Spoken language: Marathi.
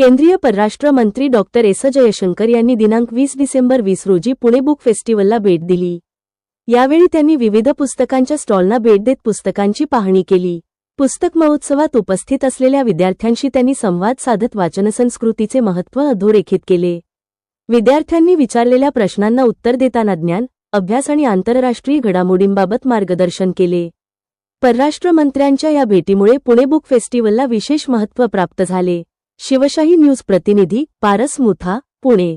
केंद्रीय परराष्ट्र मंत्री डॉक्टर एस. जयशंकर यांनी दिनांक वीस डिसेंबर वीस रोजी पुणे बुक फेस्टिवलला भेट दिली. यावेळी त्यांनी विविध पुस्तकांच्या स्टॉलना भेट देत पुस्तकांची पाहणी केली. पुस्तक महोत्सवात उपस्थित असलेल्या विद्यार्थ्यांशी त्यांनी संवाद साधत वाचनसंस्कृतीचे महत्त्व अधोरेखित केले. विद्यार्थ्यांनी विचारलेल्या प्रश्नांना उत्तर देताना ज्ञान अभ्यास आणि आंतरराष्ट्रीय घडामोडींबाबत मार्गदर्शन केले. परराष्ट्र मंत्र्यांच्या या भेटीमुळे पुणे बुक फेस्टिवलला विशेष महत्त्व प्राप्त झाले. शिवशाही न्यूज प्रतिनिधी पारस मुथा पुणे.